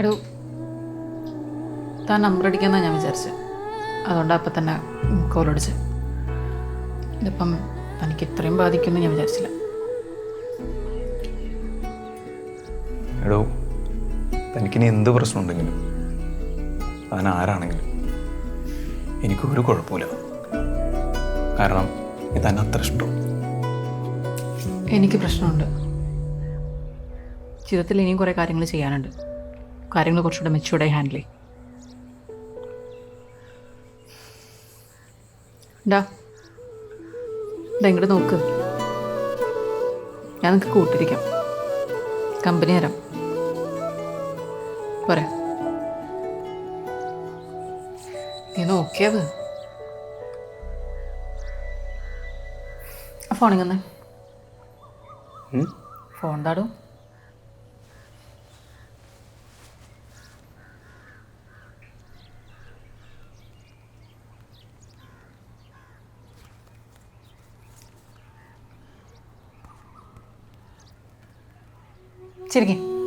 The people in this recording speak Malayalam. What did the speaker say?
എടോ താൻ നമ്പർ അടിക്കാന്നാണ് ഞാൻ വിചാരിച്ചത് അതുകൊണ്ട് അപ്പം തന്നെ കോൾ അടിച്ച്. ഇതിപ്പം തനിക്ക് ഇത്രയും ബാധിക്കുമെന്ന് ഞാൻ വിചാരിച്ചില്ല. എടോ തനിക്കിനി എന്ത് പ്രശ്നമുണ്ടെങ്കിലും താൻ ആരാണെങ്കിലും എനിക്കൊരു കുഴപ്പമില്ല. കാരണം ഇത് തന്നെ അത്ര ഇഷ്ടം. എനിക്ക് പ്രശ്നമുണ്ട്. ജീവിതത്തിൽ ഇനിയും കുറേ കാര്യങ്ങൾ ചെയ്യാനുണ്ട്. കാര്യങ്ങൾ കുറച്ചുകൂടെ മെച്ചൂർഡായി ഹാൻഡിൽ ചെയ്യും. ഡാ ഇങ്ങോട്ട് നോക്ക്. ഞാൻ നിങ്ങൾക്ക് കൂട്ടിരിക്കാം. കമ്പനി തരാം. പോരാ. നീ നോക്കിയത് ഫോണിങ്ങനെ ഫോൺ താടും ചിരിക്കും.